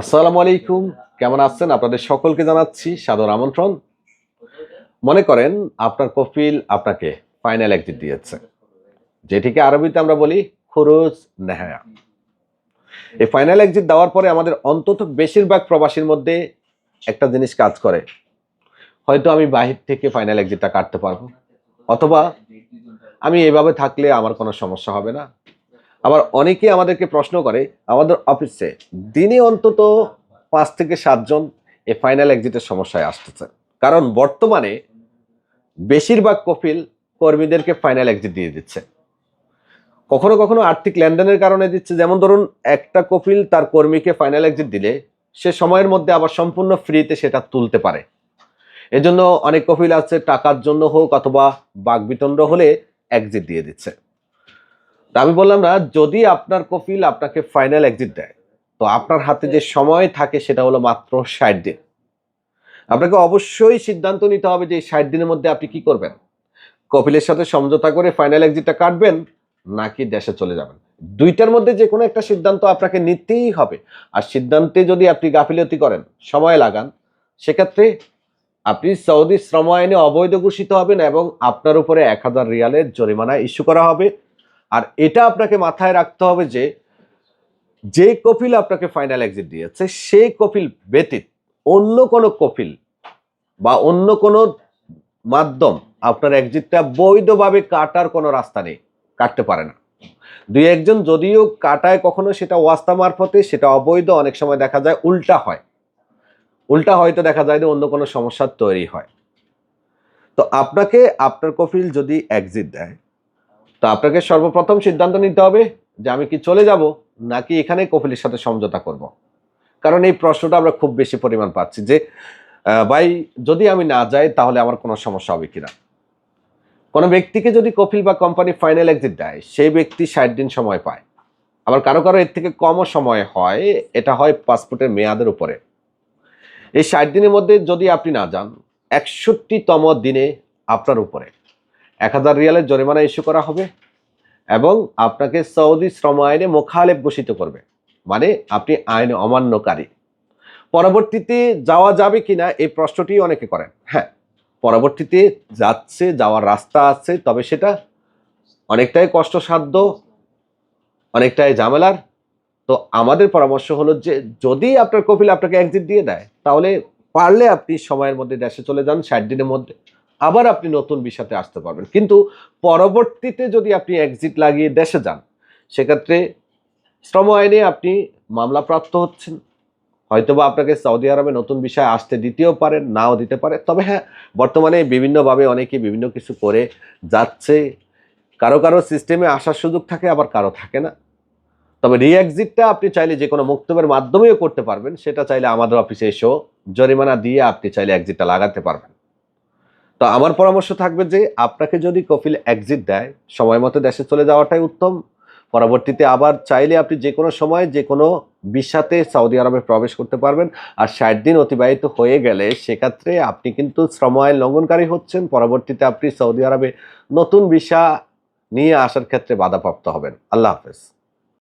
আসসালামু আলাইকুম, কেমন আছেন? আপনাদের সকলকে জানাচ্ছি সাদর আমন্ত্রণ। মনে করেন আপনার কফিল আপনাকে ফাইনাল এক্সিট দিয়েছে। যেটিকে আরবিতে আমরা বলি খুরুজ নেহায়া। এই ফাইনাল এক্সিট দেওয়ার পরে আমাদের অন্তত বেশিরভাগ প্রবাসীর মধ্যে একটা জিনিস কাজ করে। হয়তো আমি বাহির থেকে ফাইনাল এক্সিটটা কাটতে পারব, অথবা আমি এভাবে থাকলে আমার কোনো সমস্যা হবে না। আবার অনেকে আমাদেরকে প্রশ্ন করে, আমাদের অফিসে দিনে অন্তত পাঁচ থেকে সাতজন এই ফাইনাল এক্সিটের সমস্যায় আসতেছে। কারণ বর্তমানে বেশিরভাগ কফিল কর্মীদেরকে ফাইনাল এক্সিট দিয়ে দিচ্ছে। কখনো কখনো আর্থিক লেনদেনের কারণে দিচ্ছে। যেমন ধরুন, একটা কফিল তার কর্মীকে ফাইনাল এক্সিট দিলে সে সময়ের মধ্যে আবার সম্পূর্ণ ফ্রিতে সেটা তুলতে পারে। এজন্য অনেক কফিল আছে, টাকার জন্য হোক অথবা বাগবিতণ্ড হলে এক্সিট দিয়ে দিচ্ছে। তা আমি বললাম না যদি আপনার কফিল আপনাকে ফাইনাল এক্সিট দেয় তো আপনার হাতে যে সময় থাকে সেটা হলো মাত্র ষাট দিন। আপনাকে অবশ্যই সিদ্ধান্ত নিতে হবে যে এই ষাট দিনের মধ্যে আপনি কি করবেন। কপিলের সাথে সমঝোতা করে ফাইনাল এক্সিটটা কাটবেন নাকি দেশে চলে যাবেন। দুইটার মধ্যে যে কোনো একটা সিদ্ধান্ত আপনাকে নিতেই হবে। আর সিদ্ধান্তে যদি আপনি গাফিলতি করেন সময় লাগান সেক্ষেত্রে আপনি সৌদি শ্রম আইনে অবৈধ ঘোষিত হবেন এবং আপনার উপরে এক হাজার রিয়ালের জরিমানা ইস্যু করা হবে। আর এটা আপনাকে মাথায় রাখতে হবে যে যে কপিল আপনাকে ফাইনাল এক্সিট দিয়েছে, সেই কপিল ব্যতীত অন্য কোনো কপিল বা অন্য কোনো মাধ্যম আপনার এক্সিটটা বৈধভাবে কাটার কোনো রাস্তা নেই, কাটতে পারে না। দুই একজন যদিও কাটায় কখনো সেটা ওয়াস্তা মারফতে, সেটা অবৈধ, অনেক সময় দেখা যায় উল্টা হয়। উল্টা হয়তো দেখা যায় যে অন্য কোনো সমস্যার তৈরি হয়। তো আপনাকে, আপনার কপিল যদি এক্সিট দেয় তো আপনাকে সর্বপ্রথম সিদ্ধান্ত নিতে হবে যে আমি কি চলে যাব নাকি এখানে কপিলের সাথে সমঝোতা করব। কারণ এই প্রশ্নটা আমরা খুব বেশি পরিমাণ পাচ্ছি যে ভাই, যদি আমি না যাই তাহলে আমার কোনো সমস্যা হবে কিনা? কোনো ব্যক্তিকে যদি কপিল বা কোম্পানি ফাইনাল এক্সিট দেয়, সেই ব্যক্তি ষাট দিন সময় পায়। আবার কারও কারও এর থেকে কমও সময় হয়, এটা হয় পাসপোর্টের মেয়াদের উপরে। এই ষাট দিনের মধ্যে যদি আপনি না যান, একষট্টিতম দিনে আপনার উপরে। এক হাজার রিয়ালের জরিমানা ইস্যু করা হবে এবং আপনাকে সৌদি শ্রম আইনে মোখালেব ঘোষিত করবে। মানে আপনি আইন অমান্যকারী। পরবর্তীতে যাওয়া যাবে কিনা এই প্রশ্নটি অনেকে করেন। হ্যাঁ পরবর্তীতে যাচ্ছে, যাওয়ার রাস্তা আছে, তবে সেটা অনেকটাই কষ্টসাধ্য, অনেকটাই ঝামেলার। তো আমাদের পরামর্শ হলো যে, যদি আপনার কপিল আপনাকে এক্সিট দিয়ে দেয়, তাহলে পারলে আপনি সময়ের মধ্যে দেশে চলে যান, ষাট দিনের মধ্যে। আবার আপনি নতুন বিষয়তে আসতে পারবেন। কিন্তু পরবর্তীতে যদি আপনি এক্সিট লাগিয়ে দেশে যান, সেক্ষেত্রে শ্রম আইনে আপনি মামলাপ্রাপ্ত হচ্ছেন। হয়তোবা আপনাকে সৌদি আরবে নতুন বিষয় আসতে দিতেও পারেন, নাও দিতে পারে তবে হ্যাঁ বর্তমানে বিভিন্নভাবে অনেকে বিভিন্ন কিছু করে যাচ্ছে। কারও কারও সিস্টেমে আসার সুযোগ থাকে, আবার কারও থাকে না। তবে রি এক্সিটটা আপনি চাইলে যে কোনো মুক্তবের মাধ্যমেও করতে পারবেন। সেটা চাইলে আমাদের অফিসে এসেও জরিমানা দিয়ে আপনি চাইলে এক্সিটটা লাগাতে পারবেন। তো আমার পরামর্শ থাকবে যে আপনাকে যদি কপিল এক্সিট দেয়, সময় মতো দেশে চলে যাওয়াটাই উত্তম। পরবর্তীতে আবার চাইলে আপনি যে কোনো সময় যে কোনো বিশাতে সৌদি আরবে প্রবেশ করতে পারবেন। আর ষাট দিন অতিবাহিত হয়ে গেলে সেক্ষেত্রে আপনি কিন্তু শ্রম আইন লঙ্ঘনকারী হচ্ছেন। পরবর্তীতে আপনি সৌদি আরবে নতুন ভিসা নিয়ে আসার ক্ষেত্রে বাধাপ্রাপ্ত হবেন। আল্লাহ হাফেজ।